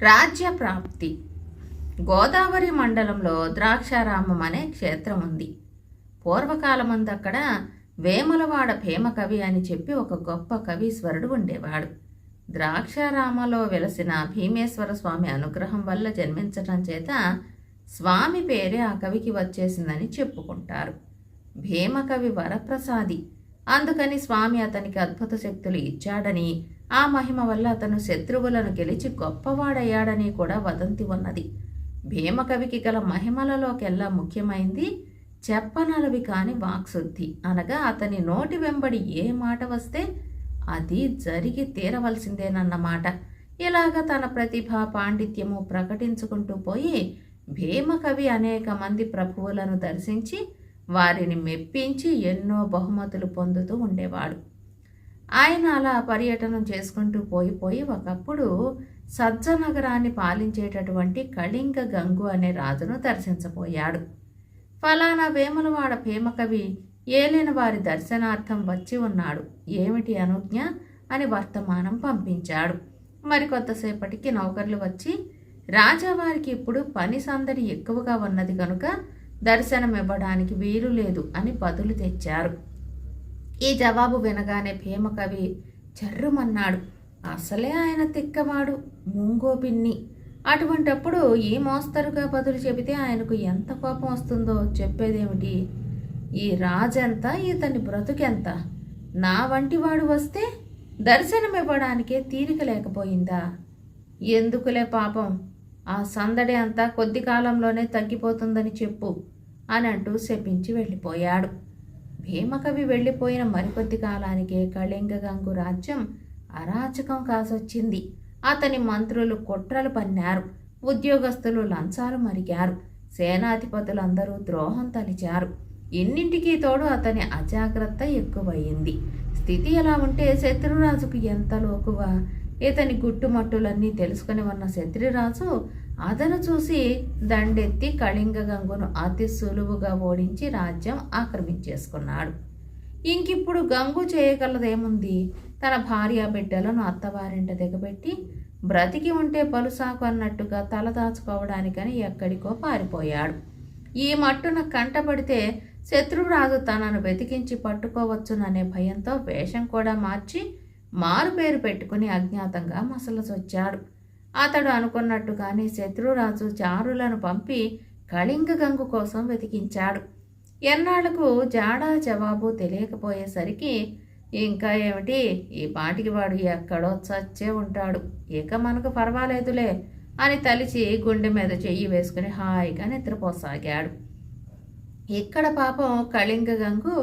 రాజ్య ప్రాప్తి. గోదావరి మండలంలో ద్రాక్షారామం అనే క్షేత్రం ఉంది. పూర్వకాలమందు అక్కడ వేములవాడ భీమకవి అని చెప్పి ఒక గొప్ప కవీశ్వరుడు ఉండేవాడు. ద్రాక్షారామలో వెలసిన భీమేశ్వర స్వామి అనుగ్రహం వల్ల జన్మించటం చేత స్వామి పేరే ఆ కవికి వచ్చేసిందని చెప్పుకుంటారు. భీమకవి వరప్రసాది. అందుకని స్వామి అతనికి అద్భుత శక్తులు ఇచ్చాడని ఆ మహిమ వల్ల అతను శత్రువులను గెలిచి గొప్పవాడయ్యాడని కూడా వదంతి ఉన్నది. భీమకవికి గల మహిమలలోకెల్లా ముఖ్యమైంది చెప్పనలవి కాని వాక్శుద్ధి. అనగా అతని నోటి వెంబడి ఏ మాట వస్తే అది జరిగి తీరవలసిందేనన్నమాట. ఇలాగ తన ప్రతిభ పాండిత్యము ప్రకటించుకుంటూ పోయి భీమకవి అనేక మంది ప్రభువులను దర్శించి వారిని మెప్పించి ఎన్నో బహుమతులు పొందుతూ ఉండేవాడు. ఆయన అలా పర్యటన చేసుకుంటూ పోయిపోయి ఒకప్పుడు సజ్జనగరాన్ని పాలించేటటువంటి కళింగ గంగు అనే రాజును దర్శించబోయాడు. ఫలానా వేములవాడ భీమకవి ఏలిన వారి దర్శనార్థం వచ్చి ఉన్నాడు. ఏమిటి అనుజ్ఞ? అని వర్తమానం పంపించాడు. మరికొంతసేపటికి నౌకర్లు వచ్చి రాజావారికి ఇప్పుడు పని సందడి ఎక్కువగా ఉన్నది కనుక దర్శనం ఇవ్వడానికి వీలు లేదు అని బదులు తెచ్చారు. ఈ జవాబు వినగానే భీమకవి చర్రుమన్నాడు అసలే ఆయన తిక్కవాడు ముంగో పిన్ని. అటువంటప్పుడు ఏ మోస్తరుగా బదులు చెబితే ఆయనకు ఎంత కోపం వస్తుందో చెప్పేదేమిటి? ఈ రాజెంత ఇతని బ్రతుకెంత? నా వంటి వాడు వస్తే దర్శనం ఇవ్వడానికే తీరిక లేకపోయిందా? ఎందుకులే పాపం? ఆ సందడి అంతా కొద్ది కాలంలోనే తగ్గిపోతుందని చెప్పు అని అంటూ శపించి వెళ్ళిపోయాడు. భీమకవి వెళ్ళిపోయిన మరికొద్ది కాలానికే కళింగ గంగు రాజ్యం అరాచకం కాసొచ్చింది. అతని మంత్రులు కుట్రలు పన్నారు. ఉద్యోగస్తులు లంచాలు మరిగారు. సేనాధిపతులందరూ ద్రోహం తలిచారు. ఎన్నింటికి తోడు అతని అజాగ్రత్త ఎక్కువయింది స్థితి ఎలా ఉంటే శత్రురాజుకు ఎంత లోకువా? ఇతని గుట్టుమట్టులన్నీ తెలుసుకుని ఉన్న శత్రురాజు అతను చూసి దండెత్తి కళింగ గంగును అతి సులువుగా ఓడించి రాజ్యం ఆక్రమించేసుకున్నాడు. ఇంకిప్పుడు గంగు చేయగలదేముంది? తన భార్య బిడ్డలను అత్తవారింట దిగబెట్టి బ్రతికి ఉంటే పలుసాకు అన్నట్టుగా తల దాచుకోవడానికని ఎక్కడికో పారిపోయాడు. ఈ మట్టున కంటపడితే శత్రురాజు తనను వెతికించి పట్టుకోవచ్చుననే భయంతో వేషం కూడా మార్చి మారు పేరు పెట్టుకుని అజ్ఞాతంగా మసలసొచ్చాడు అతడు అనుకున్నట్టుగానే శత్రురాజు చారులను పంపి కళింగ గంగు కోసం వెతికించాడు. ఎన్నాళ్ళకు జాడా జవాబు తెలియకపోయేసరికి ఇంకా ఏమిటి? ఈ పాటికి వాడు ఎక్కడో చచ్చే ఉంటాడు. ఇక మనకు పర్వాలేదులే అని తలిచి గుండె మీద చెయ్యి వేసుకుని హాయిగా నిద్రపోసాగాడు. ఇక్కడ పాపం కళింగ గంగు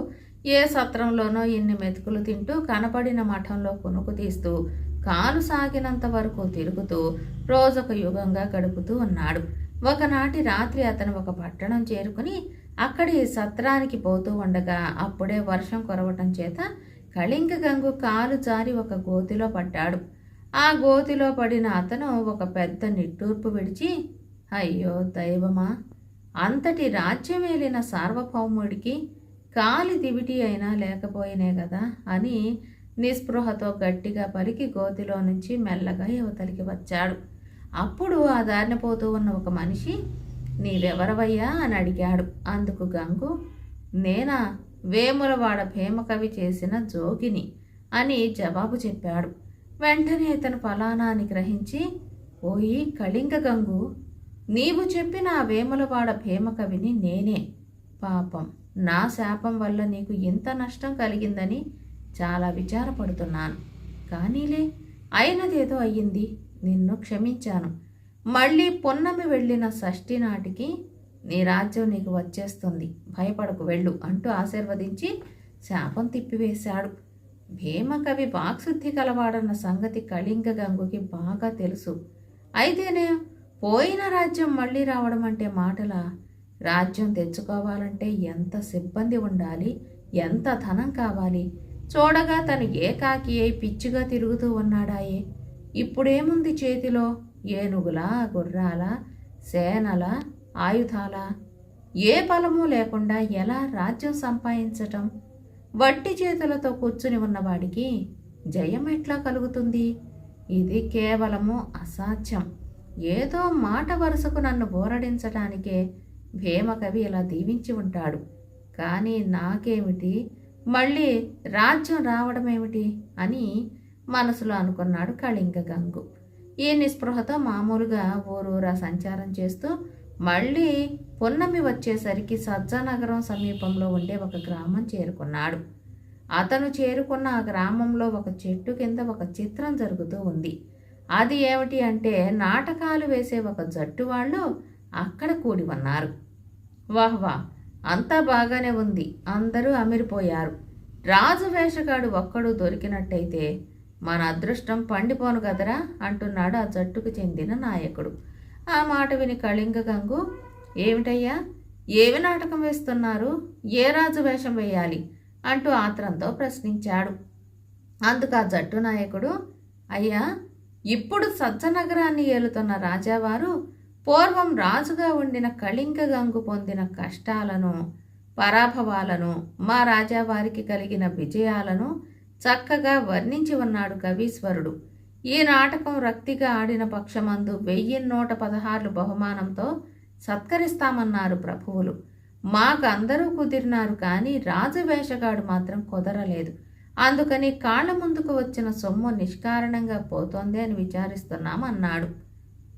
ఏ సత్రంలోనో ఇన్ని మెతుకులు తింటూ కనపడిన మఠంలో కునుకు తీస్తూ కాలు సాగినంత వరకు తిరుగుతూ రోజొక యుగంగా గడుపుతూ ఉన్నాడు. ఒకనాటి రాత్రి అతను ఒక పట్టణం చేరుకుని అక్కడి సత్రానికి పోతూ ఉండగా అప్పుడే వర్షం కురవటం చేత కళింగ గంగు కాలు జారి ఒక గోతిలో పడ్డాడు. ఆ గోతిలో పడిన అతను ఒక పెద్ద నిట్టూర్పు విడిచి అయ్యో దైవమా! అంతటి రాజ్యమేలిన సార్వభౌముడికి కాలి దివిటి అయినా లేకపోయినే కదా అని నిస్పృహతో గట్టిగా పలికి గోతిలో నుంచి మెల్లగా యువతలికి వచ్చాడు. అప్పుడు ఆ దారిన పోతూ ఉన్న ఒక మనిషి నీవెవరవయ్యా? అని అడిగాడు. అందుకు గంగు నేనా? వేములవాడ భీమకవి చేసిన జోగిని అని జవాబు చెప్పాడు. వెంటనే ఇతను ఫలానాన్ని గ్రహించి ఓయి కళింగ గంగు నీవు చెప్పిన ఆ వేములవాడ భీమకవిని నేనే. పాపం నా శాపం వల్ల నీకు ఇంత నష్టం కలిగిందని చాలా విచారపడుతున్నాను. కానీలే అయినదేదో అయ్యింది. నిన్ను క్షమించాను. మళ్ళీ పొన్నమి వెళ్ళిన షష్ఠి నాటికి నీ రాజ్యం నీకు వచ్చేస్తుంది. భయపడకు వెళ్ళు అంటూ ఆశీర్వదించి శాపం తిప్పివేశాడు. భీమకవి వాక్శుద్ధి కలవాడన్న సంగతి కళింగ గంగుకి బాగా తెలుసు. అయితేనే పోయిన రాజ్యం మళ్ళీ రావడం అంటే మాటల? రాజ్యం తెచ్చుకోవాలంటే ఎంత సిబ్బంది ఉండాలి? ఎంత ధనం కావాలి? చూడగా తను ఏకాకి అయి పిచ్చిగా తిరుగుతూ ఉన్నాడాయే. ఇప్పుడేముంది చేతిలో? ఏనుగులా గుర్రాల సేనల ఆయుధాల? ఏ బలము లేకుండా ఎలా రాజ్యం సంపాదించటం? వట్టి చేతులతో కూర్చుని ఉన్నవాడికి జయం ఎట్లా కలుగుతుంది? ఇది కేవలము అసాధ్యం. ఏదో మాట వరుసకు నన్ను బోరడించడానికే భీమకవి ఇలా దీవించి ఉంటాడు. కానీ నాకేమిటి? మళ్ళీ రాజ్యం రావడమేమిటి అని మనసులో అనుకున్నాడు కళింగ గంగు ఈ నిస్పృహతో మామూలుగా ఊరూరా సంచారం చేస్తూ మళ్ళీ పున్నమి వచ్చేసరికి సజ్జనగరం సమీపంలో ఉండే ఒక గ్రామం చేరుకున్నాడు. అతను చేరుకున్న ఆ గ్రామంలో ఒక చెట్టు కింద ఒక చిత్రం జరుగుతూ ఉంది. అది ఏమిటి అంటే నాటకాలు వేసే ఒక జట్టు వాళ్ళు అక్కడ కూడి ఉన్నారు. వాహ్ వాహ్! అంతా బాగానే ఉంది. అందరూ అమిరిపోయారు. రాజు వేషగాడు ఒక్కడు దొరికినట్టయితే మన అదృష్టం పండిపోను కదరా అంటున్నాడు ఆ జట్టుకు చెందిన నాయకుడు. ఆ మాట విని కళింగ గంగు ఏమిటయ్యా? ఏమి నాటకం వేస్తున్నారు? ఏ రాజు వేషం వేయాలి? అంటూ ఆత్రంతో ప్రశ్నించాడు. అందుకు ఆ జట్టు నాయకుడు అయ్యా ఇప్పుడు సజ్జనగరాన్ని ఏలుతున్న రాజావారు పూర్వం రాజుగా ఉండిన కళింక గంగు పొందిన కష్టాలను పరాభవాలను మా రాజావారికి కలిగిన విజయాలను చక్కగా వర్ణించి ఉన్నాడు కవీశ్వరుడు. ఈ నాటకం రక్తిగా ఆడిన పక్షమందు వెయ్యి నూట పదహార్లు బహుమానంతో సత్కరిస్తామన్నారు ప్రభువులు. మాకందరూ కుదిరినారు కానీ రాజు వేషగాడు మాత్రం కుదరలేదు. అందుకని కాళ్ళ ముందుకు వచ్చిన సొమ్ము నిష్కారణంగా పోతోంది అని విచారిస్తున్నాం అన్నాడు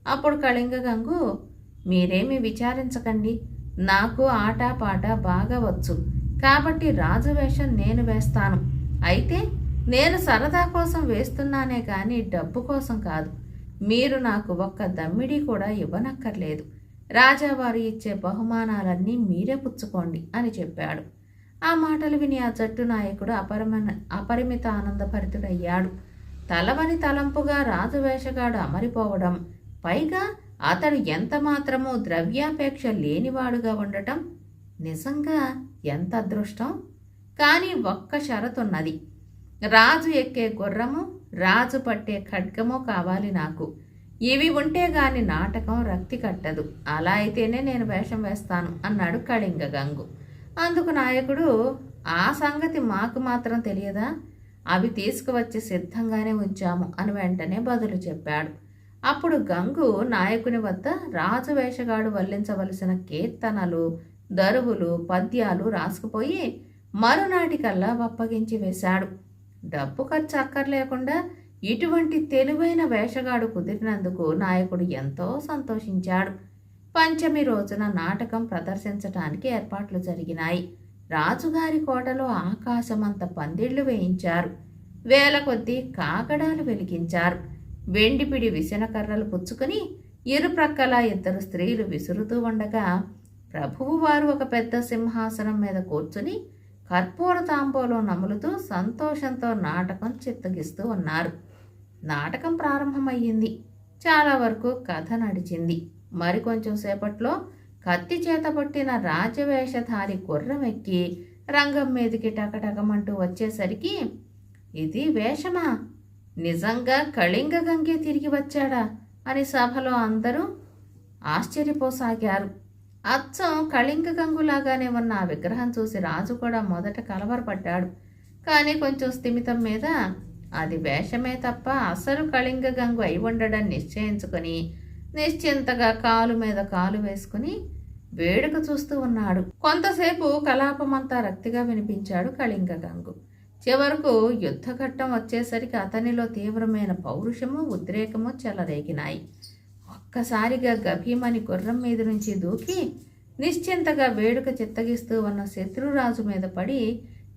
అప్పుడు కళింగ గంగు మీరేమీ విచారించకండి. నాకు ఆట పాట బాగా వచ్చు. కాబట్టి రాజు వేషం నేను వేస్తాను. అయితే నేను సరదా కోసం వేస్తున్నానే కానీ డబ్బు కోసం కాదు. మీరు నాకు ఒక్క దమ్మిడి కూడా ఇవ్వనక్కర్లేదు. రాజావారు ఇచ్చే బహుమానాలన్నీ మీరే పుచ్చుకోండి అని చెప్పాడు. ఆ మాటలు విని ఆ జట్టు నాయకుడు అపరమైన అపరిమిత ఆనందభరితుడయ్యాడు. తలవని తలంపుగా రాజు వేషగాడు అమరిపోవడం పైగా అతడు ఎంతమాత్రమూ ద్రవ్యాపేక్ష లేనివాడుగా ఉండటం నిజంగా ఎంత అదృష్టం? కానీ ఒక్క షరతున్నది. రాజు ఎక్కే గుర్రము రాజు పట్టే ఖడ్గము కావాలి నాకు. ఇవి ఉంటే గాని నాటకం రక్తి కట్టదు. అలా అయితేనే నేను వేషం వేస్తాను అన్నాడు కళింగ గంగు. అందుకు నాయకుడు ఆ సంగతి మాకు మాత్రం తెలియదా? అవి తీసుకువచ్చి సిద్ధంగానే ఉంచాము అని వెంటనే బదులు చెప్పాడు. అప్పుడు గంగు నాయకుని వద్ద రాజు వేషగాడు వల్లించవలసిన కీర్తనలు దరువులు పద్యాలు రాసుకుపోయి మరునాటికల్లా అప్పగించి వేశాడు. డబ్బు ఖర్చు అక్కర్లేకుండా ఇటువంటి తెలివైన వేషగాడు కుదిరినందుకు నాయకుడు ఎంతో సంతోషించాడు. పంచమి రోజున నాటకం ప్రదర్శించటానికి ఏర్పాట్లు జరిగినాయి. రాజుగారి కోటలో ఆకాశమంత పందిళ్ళు వేయించారు. వేల కొద్దీ కాకడాలు వెలిగించారు. వెండిపిడి విసనకర్రలు పుచ్చుకుని ఇరుప్రక్కల ఇద్దరు స్త్రీలు విసురుతూ ఉండగా ప్రభువు వారు ఒక పెద్ద సింహాసనం మీద కూర్చుని కర్పూర తాంబూలం నములుతూ సంతోషంతో నాటకం చిత్తగిస్తూ ఉన్నారు. నాటకం ప్రారంభమయ్యింది. చాలా వరకు కథ నడిచింది. మరికొంచెం సేపట్లో కత్తి చేత పట్టిన రాజవేషధారి గుర్రం ఎక్కి రంగం మీదకి టకటకమంటూ వచ్చేసరికి ఇది వేషమా? నిజంగా కళింగ గంగే తిరిగి వచ్చాడా? అని సభలో అందరూ ఆశ్చర్యపోసాగారు. అచ్చం కళింగ గంగులాగానే ఉన్న ఆ విగ్రహం చూసి రాజు కూడా మొదట కలవరపడ్డాడు. కానీ కొంచెం స్థిమితం మీద అది వేషమే తప్ప అసలు కళింగ గంగు అయి ఉండడం నిశ్చయించుకొని నిశ్చింతగా కాలు మీద కాలు వేసుకుని వేడుక చూస్తూ ఉన్నాడు. కొంతసేపు కలాపమంతా రక్తిగా వినిపించాడు కళింగ గంగు. చివరకు యుద్ధఘట్టం వచ్చేసరికి అతనిలో తీవ్రమైన పౌరుషము ఉద్రేకము చెలరేగినాయి. ఒక్కసారిగా గభీమని గుర్రం మీద నుంచి దూకి నిశ్చింతగా వేడుక చిత్తగిస్తూ ఉన్న శత్రురాజు మీద పడి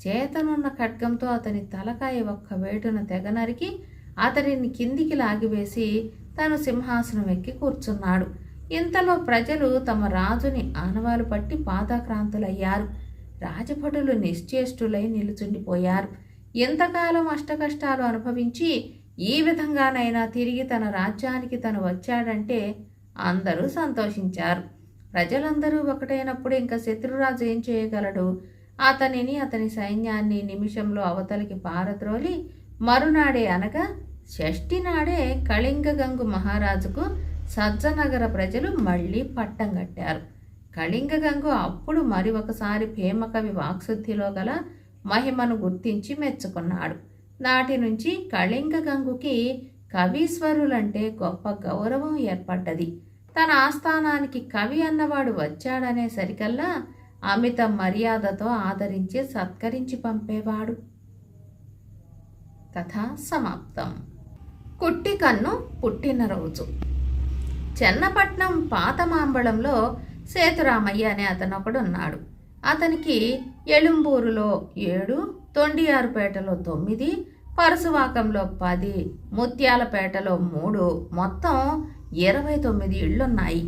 చేతనున్న ఖడ్గంతో అతని తలకాయ ఒక్క వేటును తెగ నరికి అతనిని కిందికి లాగివేసి తను సింహాసనం ఎక్కి కూర్చున్నాడు. ఇంతలో ప్రజలు తమ రాజుని ఆనవాలు పట్టి పాదాక్రాంతులయ్యారు. రాజభటులు నిశ్చేష్టులై నిలుచుండిపోయారు. ఎంతకాలం అష్టకష్టాలు అనుభవించి ఈ విధంగానైనా తిరిగి తన రాజ్యానికి తను వచ్చాడంటే అందరూ సంతోషించారు. ప్రజలందరూ ఒకటైనప్పుడు ఇంకా శత్రురాజు ఏం చేయగలడు? అతనిని అతని సైన్యాన్ని నిమిషంలో అవతలికి పారద్రోలి మరునాడే అనగా షష్ఠి నాడే కళింగగంగు మహారాజుకు సజ్జనగర ప్రజలు మళ్ళీ పట్టం కట్టారు. కళింగ గంగు అప్పుడు మరి ఒకసారి భీమకవి వాక్శుద్ధిలో గల మహిమను గుర్తించి మెచ్చుకున్నాడు. నాటి నుంచి కళింగ గంగుకి కవీశ్వరులంటే గొప్ప గౌరవం ఏర్పడ్డది. తన ఆస్థానానికి కవి అన్నవాడు వచ్చాడనే సరికల్లా అమిత మర్యాదతో ఆదరించి సత్కరించి పంపేవాడు. కథ సమాప్తం. కుట్టి కన్ను పుట్టినరోజు. చెన్నపట్నం పాత మాంబళంలో సేతురామయ్య అనే అతను ఒకడు ఉన్నాడు. అతనికి ఎలుంబూరులో ఏడు తొండియారుపేటలో తొమ్మిది పరసువాకంలో పది ముత్యాలపేటలో మూడు మొత్తం ఇరవై తొమ్మిది ఇళ్ళున్నాయి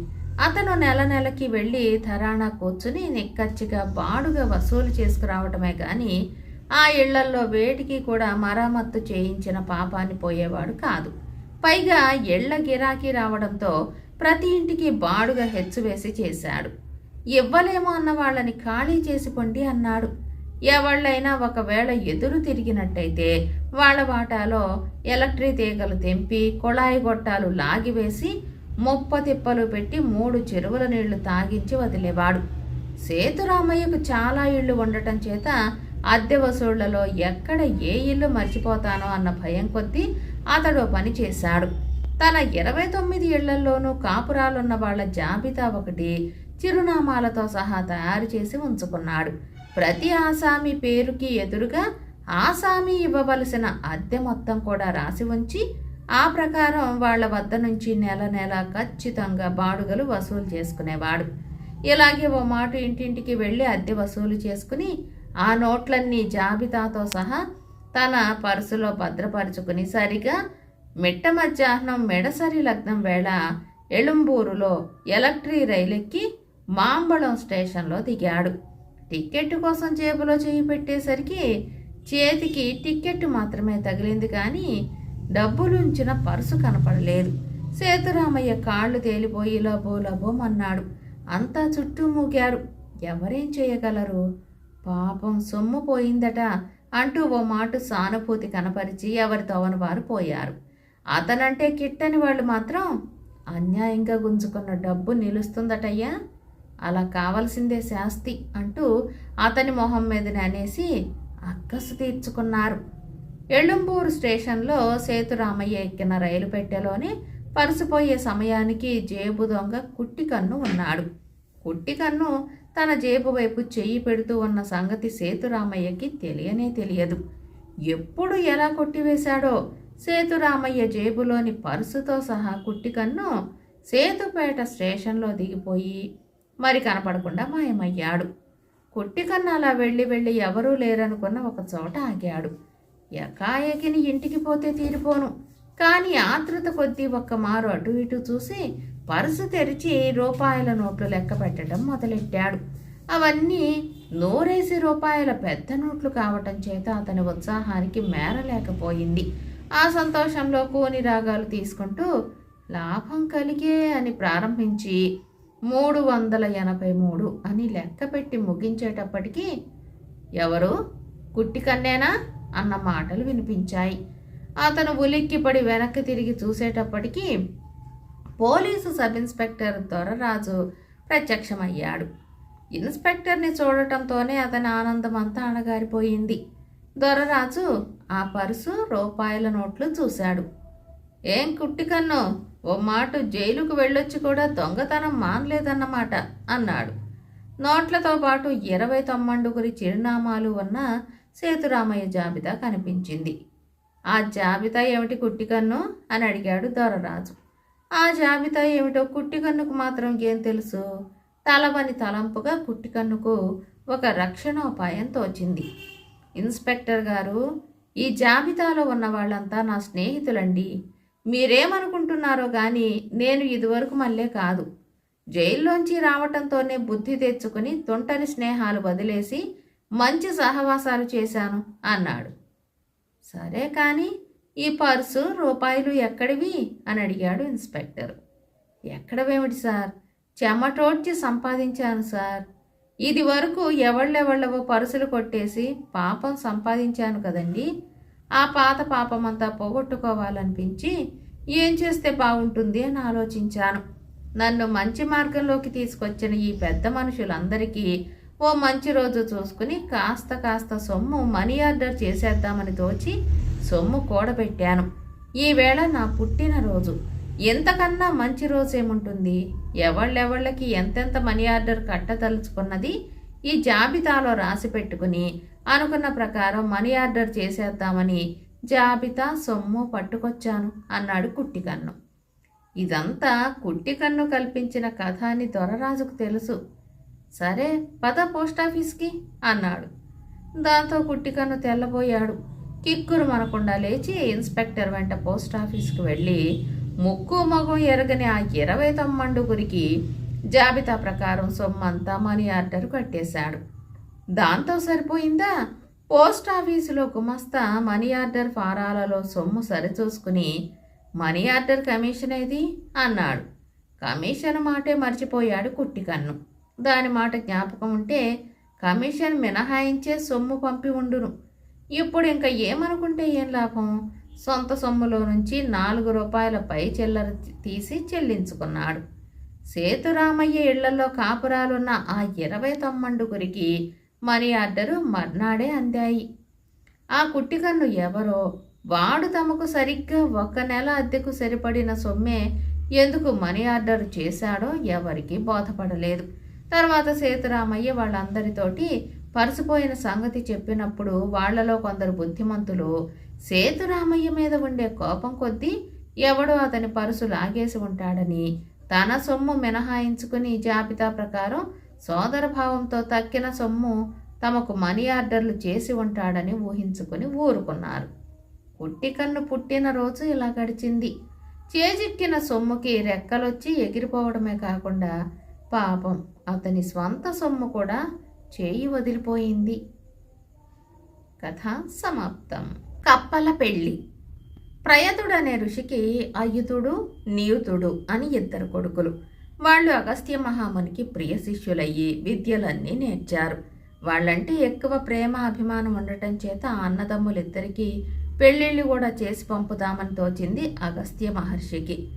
అతను నెల నెలకి వెళ్ళి ధరాణా కూర్చుని నిక్కచ్చిగా బాడుగా వసూలు చేసుకురావటమే కానీ ఆ ఇళ్ళల్లో వేటికి కూడా మరామత్తు చేయించిన పాపాన్ని పోయేవాడు కాదు. పైగా ఇళ్ళ గిరాకీ రావడంతో ప్రతి ఇంటికి బాడుగా హెచ్చు వేసి చేశాడు. ఇవ్వలేమో అన్న వాళ్ళని ఖాళీ చేసి పొండి అన్నాడు. ఎవళ్ళైనా ఒకవేళ ఎదురు తిరిగినట్టయితే వాళ్ళ వాటాలో ఎలక్ట్రిక్ తీగలు తెంపి కుళాయి గొట్టాలు లాగివేసి ముప్ప తిప్పలు పెట్టి మూడు చెరువుల నీళ్ళు తాగించి వదిలేవాడు. సేతురామయ్యకు చాలా ఇళ్ళు ఉండటం చేత అద్దె వసూళ్ళలో ఎక్కడ ఏ ఇల్లు మర్చిపోతానో అన్న భయం కొద్దీ అతడు పని చేశాడు. తన ఇరవై తొమ్మిది ఇళ్ళల్లోనూ కాపురాలున్న వాళ్ళ జాబితా ఒకటి చిరునామాలతో సహా తయారు చేసి ఉంచుకున్నాడు. ప్రతి ఆసామి పేరుకి ఎదురుగా ఆసామి ఇవ్వవలసిన అద్దె మొత్తం కూడా రాసి ఉంచి ఆ ప్రకారం వాళ్ళ వద్ద నుంచి నెల నెల ఖచ్చితంగా బాడుగలు వసూలు చేసుకునేవాడు. ఇలాగే ఓ మాట ఇంటింటికి వెళ్ళి అద్దె వసూలు చేసుకుని ఆ నోట్లన్నీ జాబితాతో సహా తన పర్సులో భద్రపరుచుకుని సరిగా మిట్ట మధ్యాహ్నం మెడసరి లగ్నం వేళ ఎళుంబూరులో ఎలక్ట్రిక్ రైలెక్కి మాంబళం స్టేషన్లో దిగాడు. టిక్కెట్ కోసం జేబులో చేయి పెట్టేసరికి చేతికి టిక్కెట్ మాత్రమే తగిలింది కానీ డబ్బులుంచిన పర్సు కనపడలేదు. సేతురామయ్య కాళ్ళు తేలిపోయి లబో లబోమన్నాడు అంతా చుట్టూ మూగారు. ఎవరేం చేయగలరు? పాపం సొమ్ము పోయిందట అంటూ ఓ మాట సానుభూతి కనపరిచి ఎవరి వారు పోయారు. అతనంటే కిట్టని వాళ్ళు మాత్రం అన్యాయంగా గుంజుకున్న డబ్బు నిలుస్తుందటయ్యా. అలా కావలసిందే శాస్తి అంటూ అతని మొహం మీదనే అనేసి అక్కసు తీర్చుకున్నారు. ఎళ్ళంబూరు స్టేషన్లో సేతురామయ్య ఎక్కిన రైలు పెట్టెలోనే పరుసిపోయే సమయానికి జేబు దొంగ కుట్టికన్ను ఉన్నాడు. కుట్టికన్ను తన జేబు వైపు చెయ్యి పెడుతూ ఉన్న సంగతి సేతురామయ్యకి తెలియనే తెలియదు. ఎప్పుడు ఎలా కొట్టివేశాడో సేతురామయ్య జేబులోని పర్సుతో సహా కుట్టికన్ను సేతుపేట స్టేషన్లో దిగిపోయి మరి కనపడకుండా మాయమయ్యాడు. కుట్టికన్ను అలా వెళ్ళి వెళ్ళి ఎవరూ లేరనుకున్న ఒక చోట ఆగాడు. ఎకాయకిని ఇంటికి పోతే తీరిపోను. కానీ ఆతృత కొద్దీ ఒక్క మారు అటు ఇటు చూసి పర్సు తెరిచి రూపాయల నోట్లు లెక్క పెట్టడం మొదలెట్టాడు. అవన్నీ నూరేసి రూపాయల పెద్ద నోట్లు కావటం చేత అతని ఉత్సాహానికి మేరలేకపోయింది ఆ సంతోషంలో కోని రాగాలు తీసుకుంటూ లాభం కలిగే అని ప్రారంభించి మూడు వందల ఎనభై మూడు అని లెక్క పెట్టి ముగించేటప్పటికీ ఎవరు? కుట్టి కన్నేనా? అన్న మాటలు వినిపించాయి. అతను ఉలిక్కిపడి వెనక్కి తిరిగి చూసేటప్పటికీ పోలీసు సబ్ ఇన్స్పెక్టర్ దొరరాజు ప్రత్యక్షమయ్యాడు. ఇన్స్పెక్టర్ని చూడటంతోనే అతని ఆనందం అంతా అణగారిపోయింది. దొరరాజు ఆ పర్సు రూపాయల నోట్లు చూశాడు. ఏం కుట్టికన్ను ఓ మాట జైలుకు వెళ్ళొచ్చి కూడా దొంగతనం మానలేదన్నమాట అన్నాడు. నోట్లతో పాటు ఇరవై తొమ్మండుగురి చిరునామాలు ఉన్న సేతురామయ్య జాబితా కనిపించింది. ఆ జాబితా ఏమిటి కుట్టికన్ను అని అడిగాడు దొరరాజు. ఆ జాబితా ఏమిటో కుట్టికన్నుకు మాత్రం ఏం తెలుసు? తలవని తలంపుగా కుట్టికన్నుకు ఒక రక్షణోపాయం తోచింది. ఇన్స్పెక్టర్ గారు ఈ జాబితాలో ఉన్న వాళ్ళంతా నా స్నేహితులండి. మీరేమనుకుంటున్నారో కానీ నేను ఇదివరకు మళ్ళీ కాదు. జైల్లోంచి రావటంతోనే బుద్ధి తెచ్చుకుని తొంటరి స్నేహాలు వదిలేసి మంచి సహవాసాలు చేశాను అన్నాడు. సరే కానీ ఈ పర్సు రూపాయలు ఎక్కడివి? అని అడిగాడు ఇన్స్పెక్టర్. ఎక్కడవేమిటి సార్? చెమటోడ్చి సంపాదించాను సార్. ఇది వరకు ఎవళ్ళెవళ్ళవో పరుసులు కొట్టేసి పాపం సంపాదించాను కదండి. ఆ పాత పాపమంతా పోగొట్టుకోవాలనిపించి ఏం చేస్తే బాగుంటుంది అని ఆలోచించాను. నన్ను మంచి మార్గంలోకి తీసుకొచ్చిన ఈ పెద్ద మనుషులందరికీ ఓ మంచి రోజు చూసుకుని కాస్త కాస్త సొమ్ము మనీ ఆర్డర్ చేసేద్దామని తోచి సొమ్ము కూడబెట్టాను. ఈవేళ నా పుట్టినరోజు. ఎంతకన్నా మంచి రోజు ఏముంటుంది? ఎవళ్ళెవళ్ళకి ఎంతెంత మనీ ఆర్డర్ కట్టదలుచుకున్నది? ఈ జాబితాలో రాసి పెట్టుకుని అనుకున్న ప్రకారం మనీ ఆర్డర్ చేసేద్దామని జాబితా సొమ్ము పట్టుకొచ్చాను అన్నాడు కుట్టికన్ను. ఇదంతా కుట్టికన్ను కల్పించిన కథ అని దొరరాజుకు తెలుసు. సరే పద పోస్టాఫీస్కి అన్నాడు. దాంతో కుట్టికన్ను తెల్లబోయాడు. కిక్కురు మనకుండా లేచి ఇన్స్పెక్టర్ వెంట పోస్టాఫీస్కి వెళ్ళి ముక్కు మగం ఎరగని ఆ ఇరవై తమ్మండుగురికి జాబితా ప్రకారం సొమ్మంతా మనీ ఆర్డర్ కట్టేశాడు. దాంతో సరిపోయిందా? పోస్ట్ ఆఫీసులో గుమస్తా మనీ ఆర్డర్ ఫారాలలో సొమ్ము సరిచూసుకుని మనీ ఆర్డర్ కమిషన్ ఏది? అన్నాడు. కమిషన్ మాటే మర్చిపోయాడు కుట్టికన్ను. దాని మాట జ్ఞాపకం ఉంటే కమిషన్ మినహాయించే సొమ్ము పంపి ఉండును. ఇప్పుడు ఇంకా ఏమనుకుంటే ఏం లాభం? సొంత సొమ్ములో నుంచి నాలుగు రూపాయల పై చిల్లర తీసి చెల్లించుకున్నాడు. సేతురామయ్య ఇళ్ళలో కాపురాలున్న ఆ ఇరవై తమ్మండుగురికి మనీ ఆర్డరు మర్నాడే అందాయి. ఆ కుట్టికన్ను ఎవరో వాడు తమకు సరిగ్గా ఒక నెల అద్దెకు సరిపడిన సొమ్మే ఎందుకు మనీ ఆర్డర్ చేశాడో ఎవరికీ బోధపడలేదు. తర్వాత సేతురామయ్య వాళ్ళందరితోటి పరిసిపోయిన సంగతి చెప్పినప్పుడు వాళ్ళలో కొందరు బుద్ధిమంతులు సేతురామయ్య మీద ఉండే కోపం కొద్దీ ఎవడో అతని పరుసు లాగేసి ఉంటాడని తన సొమ్ము మినహాయించుకుని జాబితా ప్రకారం సోదరభావంతో తక్కిన సొమ్ము తమకు మనీ ఆర్డర్లు చేసి ఉంటాడని ఊహించుకుని ఊరుకున్నారు. పుట్టికన్ను పుట్టిన రోజు ఇలా గడిచింది. చేజిక్కిన సొమ్ముకి రెక్కలొచ్చి ఎగిరిపోవడమే కాకుండా పాపం అతని స్వంత సొమ్ము కూడా చేయి వదిలిపోయింది. కథ సమాప్తం. కప్పల పెళ్ళి. ప్రయతుడనే ఋషికి అయుతుడు నియుతుడు అని ఇద్దరు కొడుకులు. వాళ్ళు అగస్త్య మహామునికి ప్రియ శిష్యులయ్యి విద్యలన్నీ నేర్చారు. వాళ్ళంటే ఎక్కువ ప్రేమ అభిమానం ఉండటం చేత అన్నదమ్ములిద్దరికీ పెళ్ళిళ్ళు కూడా చేసి పంపుదామని తోచింది అగస్త్య మహర్షికి.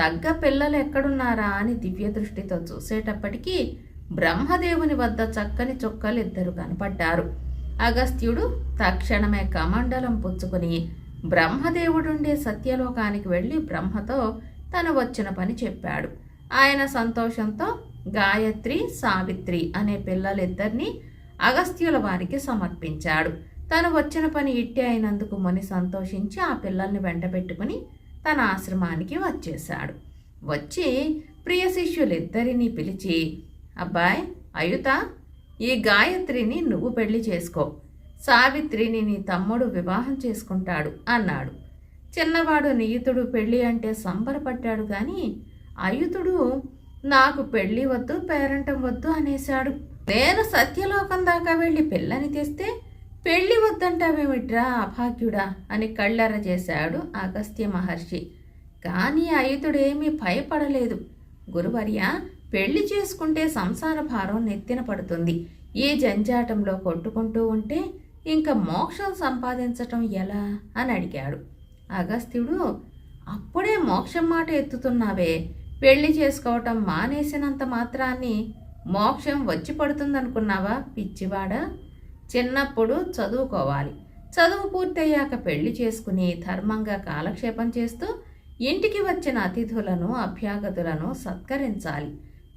తగ్గ పిల్లలు ఎక్కడున్నారా అని దివ్య దృష్టితో చూసేటప్పటికీ బ్రహ్మదేవుని వద్ద చక్కని చుక్కలు ఇద్దరు కనపడ్డారు. అగస్త్యుడు తక్షణమే కమండలం పుచ్చుకుని బ్రహ్మదేవుడుండే సత్యలోకానికి వెళ్ళి బ్రహ్మతో తను వచ్చిన పని చెప్పాడు. ఆయన సంతోషంతో గాయత్రి సావిత్రి అనే పిల్లలిద్దరినీ అగస్త్యుల వారికి సమర్పించాడు. తను వచ్చిన పని ఇట్టి అయినందుకు ముని సంతోషించి ఆ పిల్లల్ని వెంటబెట్టుకుని తన ఆశ్రమానికి వచ్చేశాడు. వచ్చి ప్రియ శిష్యులిద్దరినీ పిలిచి అబ్బాయ్ అయుత ఈ గాయత్రిని నువ్వు పెళ్ళి చేసుకో. సావిత్రిని నీ తమ్ముడు వివాహం చేసుకుంటాడు అన్నాడు. చిన్నవాడు నియుతుడు పెళ్ళి అంటే సంబరపడ్డాడు కానీ అయుతుడు నాకు పెళ్ళి వద్దు పేరంటం వద్దు అనేశాడు. నేను సత్యలోకం దాకా వెళ్ళి పిల్లని తెస్తే పెళ్ళి వద్దంటావేమిట్రా అభాగ్యుడా అని కళ్ళెర చేశాడు అగస్త్య మహర్షి. కానీ అయుతుడేమీ భయపడలేదు. గురువర్య పెళ్ళి చేసుకుంటే సంసార భారం నెత్తిన పడుతుంది. ఈ జంజాటంలో కొట్టుకుంటూ ఉంటే ఇంకా మోక్షం సంపాదించటం ఎలా? అని అడిగాడు. అగస్త్యుడు అప్పుడే మోక్షం మాట ఎత్తుతున్నావే. పెళ్ళి చేసుకోవటం మానేసినంత మాత్రాన్ని మోక్షం వచ్చి పడుతుందనుకున్నావా పిచ్చివాడా? చిన్నప్పుడు చదువుకోవాలి. చదువు పూర్తయ్యాక పెళ్ళి చేసుకుని ధర్మంగా కాలక్షేపం చేస్తూ ఇంటికి వచ్చిన అతిథులను అభ్యాగతులను సత్కరించాలి.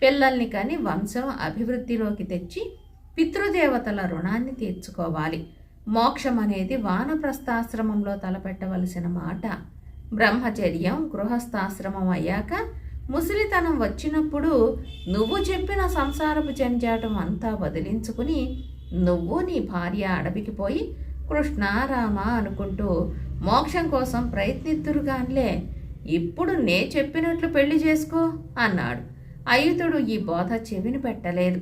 పిల్లల్ని కానీ వంశం అభివృద్ధిలోకి తెచ్చి పితృదేవతల రుణాన్ని తీర్చుకోవాలి. మోక్షం అనేది వానప్రస్థాశ్రమంలో తలపెట్టవలసిన మాట. బ్రహ్మచర్యం గృహస్థాశ్రమం అయ్యాక ముసలితనం వచ్చినప్పుడు నువ్వు చెప్పిన సంసారపు జంజాటం అంతా వదిలించుకుని నువ్వు నీ భార్య అడవికి పోయి కృష్ణ రామ అనుకుంటూ మోక్షం కోసం ప్రయత్నిద్దురుగాన్లే ఇప్పుడు నే చెప్పినట్లు పెళ్ళి చేసుకో అన్నాడు. అయుతుడు ఈ బోధ చెవిని పెట్టలేదు.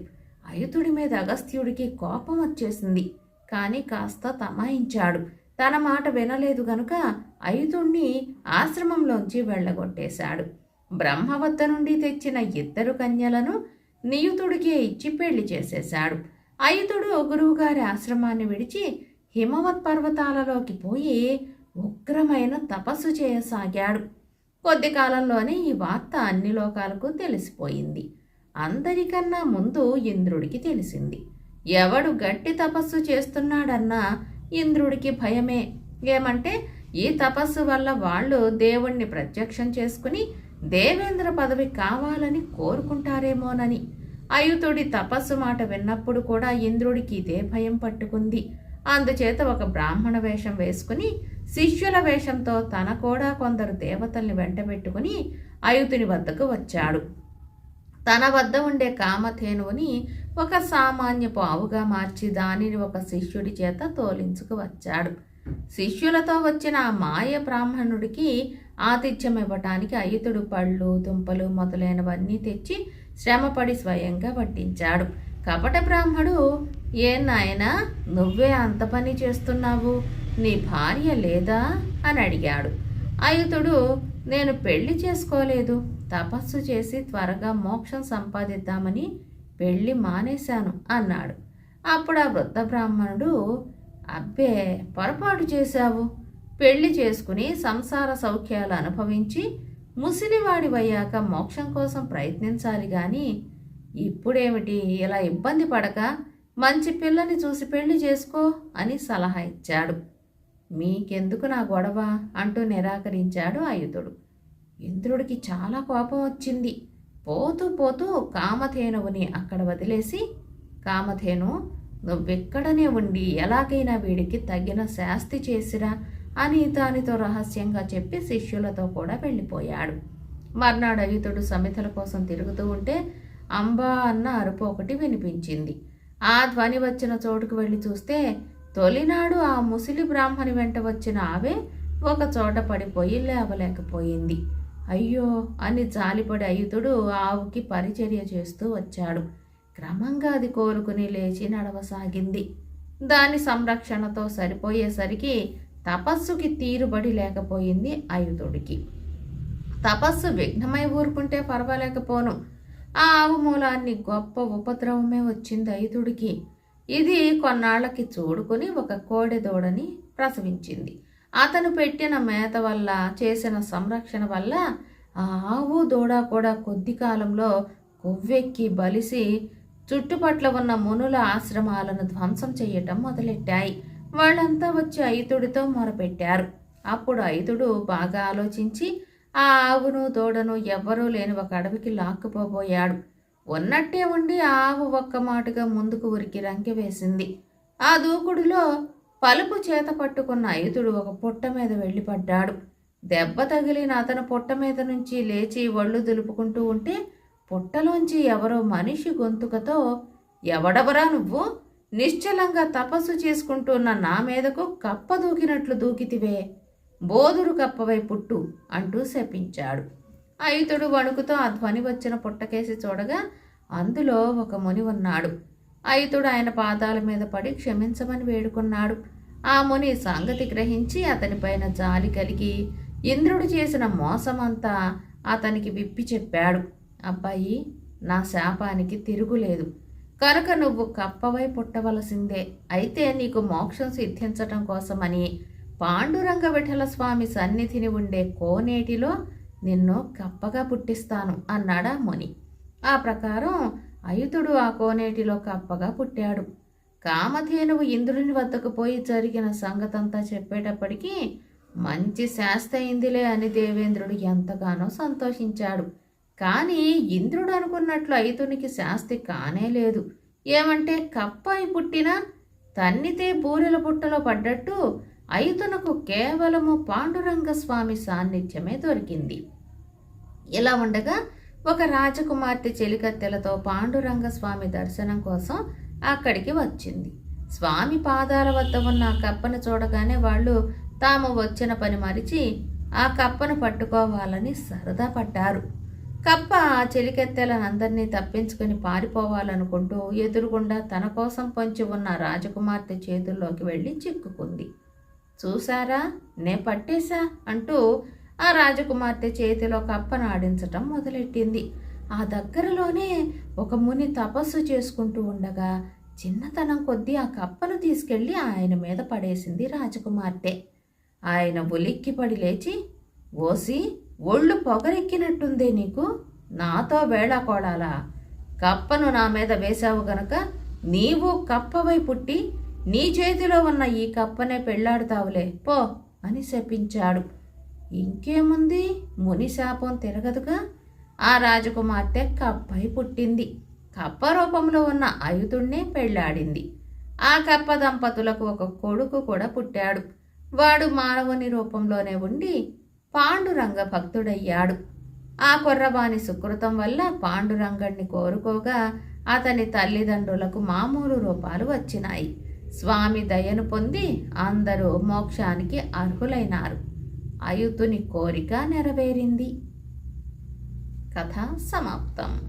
అయుతుడి మీద అగస్త్యుడికి కోపం వచ్చేసింది. కానీ కాస్త తమాయించాడు. తన మాట వినలేదు గనుక అయుతుణ్ణి ఆశ్రమంలోంచి వెళ్ళగొట్టేశాడు. బ్రహ్మవద్ద నుండి తెచ్చిన ఇద్దరు కన్యలను నియుతుడికే ఇచ్చి పెళ్ళి చేసేశాడు. అయుతుడు గురువుగారి ఆశ్రమాన్ని విడిచి హిమవత్ పర్వతాలలోకి పోయి ఉగ్రమైన తపస్సు చేయసాగాడు. కొద్ది కాలంలోనే ఈ వార్త అన్ని లోకాలకు తెలిసిపోయింది. అందరికన్నా ముందు ఇంద్రుడికి తెలిసింది. ఎవడు గట్టి తపస్సు చేస్తున్నాడన్నా ఇంద్రుడికి భయమే. ఏమంటే ఈ తపస్సు వల్ల వాళ్ళు దేవుణ్ణి ప్రత్యక్షం చేసుకుని దేవేంద్ర పదవి కావాలని కోరుకుంటారేమోనని. అయుతుడి తపస్సు మాట విన్నప్పుడు కూడా ఇంద్రుడికి ఇదే భయం పట్టుకుంది. అందుచేత ఒక బ్రాహ్మణ వేషం వేసుకుని శిష్యుల వేషంతో తన కూడా కొందరు దేవతల్ని వెంటబెట్టుకుని అయుతుని వద్దకు వచ్చాడు. తన వద్ద ఉండే కామధేనువుని ఒక సామాన్యపు ఆవుగా మార్చి దానిని ఒక శిష్యుడి చేత తోలించుకు వచ్చాడు. శిష్యులతో వచ్చిన ఆ మాయ బ్రాహ్మణుడికి ఆతిథ్యం ఇవ్వటానికి అయుతుడు పళ్ళు దుంపలు మొదలైనవన్నీ తెచ్చి శ్రమపడి స్వయంగా వడ్డించాడు. కపట బ్రాహ్మడు ఏ నాయనా నువ్వే అంత పని చేస్తున్నావు? నీ భార్య లేదా? అని అడిగాడు. అయుతుడు నేను పెళ్ళి చేసుకోలేదు. తపస్సు చేసి త్వరగా మోక్షం సంపాదిద్దామని పెళ్ళి మానేశాను అన్నాడు. అప్పుడు ఆ వృద్ధ బ్రాహ్మణుడు అబ్బే పొరపాటు చేశావు. పెళ్ళి చేసుకుని సంసార సౌఖ్యాలు అనుభవించి ముసిలివాడివయ్యాక మోక్షం కోసం ప్రయత్నించాలి కానీ ఇప్పుడేమిటి? ఇలా ఇబ్బంది పడక మంచి పిల్లని చూసి పెళ్ళి చేసుకో అని సలహా ఇచ్చాడు. మీకెందుకు నా గొడవ? అంటూ నిరాకరించాడు ఆయుధుడు. ఇంద్రుడికి చాలా కోపం వచ్చింది. పోతూ పోతూ కామధేనువుని అక్కడ వదిలేసి కామధేను నువ్వెక్కడనే ఉండి ఎలాగైనా వీడికి తగిన శాస్తి చేసిరా అని దానితో రహస్యంగా చెప్పి శిష్యులతో కూడా వెళ్ళిపోయాడు. మర్నాడు అయుతుడు సమితల కోసం తిరుగుతూ ఉంటే అంబా అన్న అరుపు ఒకటి వినిపించింది. ఆ ధ్వని వచ్చిన చోటుకు వెళ్ళి చూస్తే తొలినాడు ఆ ముసిలి బ్రాహ్మణి వెంట వచ్చిన ఆవే ఒక చోట పడిపోయి లేవలేకపోయింది. అయ్యో అని జాలిపడి అయుతుడు ఆవుకి పరిచర్య చేస్తూ వచ్చాడు. క్రమంగా అది కోలుకుని లేచి నడవసాగింది. దాని సంరక్షణతో సరిపోయేసరికి తపస్సుకి తీరుబడి లేకపోయింది అయుతుడికి తపస్సు విఘ్నమై ఊరుకుంటే పర్వాలేకపోను. ఆ ఆవు మూలాన్ని గొప్ప ఉపద్రవమే వచ్చింది ఐదుడికి ఇది కొన్నాళ్ళకి చూడుకొని ఒక కోడె దూడని ప్రసవించింది. అతను పెట్టిన మేత వల్ల చేసిన సంరక్షణ వల్ల ఆ ఆవు దూడ కూడా కొద్ది కాలంలో కొవ్వెక్కి బలిసి చుట్టుపట్ల ఉన్న మునుల ఆశ్రమాలను ధ్వంసం చేయటం మొదలెట్టాయి. వాళ్ళంతా వచ్చి ఐతుడితో మొరపెట్టారు. అప్పుడు ఐతుడు బాగా ఆలోచించి ఆ ఆవును దూడను ఎవ్వరూ లేని ఒక అడవికి లాక్కుపోబోయాడు. ఉన్నట్టే ఉండి ఆవు ఒక్క మాటగా ముందుకు ఉరికి రంకె వేసింది. ఆ దూకుడులో పలుపు చేత పట్టుకున్న అయుతుడు ఒక పుట్ట మీద వెళ్ళిపడ్డాడు. దెబ్బ తగిలిన అతను పుట్ట మీద నుంచి లేచి ఒళ్ళు దులుపుకుంటూ ఉంటే పుట్టలోంచి ఎవరో మనిషి గొంతుకతో ఎవడవరా నువ్వు? నిశ్చలంగా తపస్సు చేసుకుంటున్న నా మీదకు కప్ప దూకినట్లు దూకితివే. బోధుడు కప్పవై పుట్టు అంటూ శపించాడు. అయుతుడు వణుకుతో ఆ ధ్వని వచ్చిన పుట్టకేసి చూడగా అందులో ఒక ముని ఉన్నాడు. అయుతుడు ఆయన పాదాల మీద పడి క్షమించమని వేడుకున్నాడు. ఆ ముని సంగతి గ్రహించి అతనిపైన జాలి కలిగి ఇంద్రుడు చేసిన మోసమంతా అతనికి విప్పి చెప్పాడు. అబ్బాయి నా శాపానికి తిరుగులేదు కనుక నువ్వు కప్పవై పుట్టవలసిందే. అయితే నీకు మోక్షం సిద్ధించటం కోసమని పాండురంగ విఠల స్వామి సన్నిధిని ఉండే కోనేటిలో నిన్ను కప్పగా పుట్టిస్తాను అన్నాడా ముని. ఆ ప్రకారం అయుతుడు ఆ కోనేటిలో కప్పగా పుట్టాడు. కామధేనువు ఇంద్రుని వద్దకు పోయి జరిగిన సంగతంతా చెప్పేటప్పటికీ మంచి శాస్త అయిందిలే అని దేవేంద్రుడు ఎంతగానో సంతోషించాడు. కానీ ఇంద్రుడు అనుకున్నట్లు అయితునికి శాస్తి కానే లేదు. ఏమంటే కప్ప అయి పుట్టినా తన్నితే బూరెల పుట్టలో పడ్డట్టు ఐదునకు కేవలము పాండురంగ స్వామి సాన్నిధ్యమే దొరికింది. ఇలా ఉండగా ఒక రాజకుమార్తె చెలికత్తెలతో పాండురంగ స్వామి దర్శనం కోసం అక్కడికి వచ్చింది. స్వామి పాదాల వద్ద ఉన్న ఆ కప్పను చూడగానే వాళ్ళు తాము వచ్చిన పని మరిచి ఆ కప్పను పట్టుకోవాలని సరదా పడ్డారు. కప్ప ఆ చెలికెత్తెలనందరినీ తప్పించుకుని పారిపోవాలనుకుంటూ ఎదురుగుండా తన కోసం పొంచి ఉన్న రాజకుమార్తె చేతుల్లోకి వెళ్ళి చిక్కుకుంది. చూసారా నే పట్టేశా అంటూ ఆ రాజకుమార్తె చేతిలో కప్పను ఆడించటం మొదలెట్టింది. ఆ దగ్గరలోనే ఒక ముని తపస్సు చేసుకుంటూ ఉండగా చిన్నతనం కొద్దీ ఆ కప్పను తీసుకెళ్ళి ఆయన మీద పడేసింది రాజకుమార్తె. ఆయన ఉలిక్కిపడి లేచి ఓసి ఒళ్ళు పొగరెక్కినట్టుందే నీకు? నాతో వేళాకోడాలా కప్పను నా మీద వేశావు గనక నీవు కప్పవై పుట్టి నీ చేతిలో ఉన్న ఈ కప్పనే పెళ్ళాడుతావులే పో అని శపించాడు. ఇంకేముంది? ముని శాపం తిరగదుగా? ఆ రాజకుమార్తె కప్పై పుట్టింది. కప్ప రూపంలో ఉన్న అయుతుణ్ణి పెళ్ళాడింది ఆ కప్ప దంపతులకు ఒక కొడుకు కూడా పుట్టాడు. వాడు మానవుని రూపంలోనే ఉండి పాండురంగ భక్తుడయ్యాడు. ఆ కుర్రబాని సుకృతం వల్ల పాండురంగణ్ణి కోరుకోగా అతని తల్లిదండ్రులకు మామూలు రూపాలు వచ్చినాయి. స్వామి దయను పొంది అందరూ మోక్షానికి అర్హులైనారు. అయుతుని కోరిక నెరవేరింది. కథ సమాప్తం.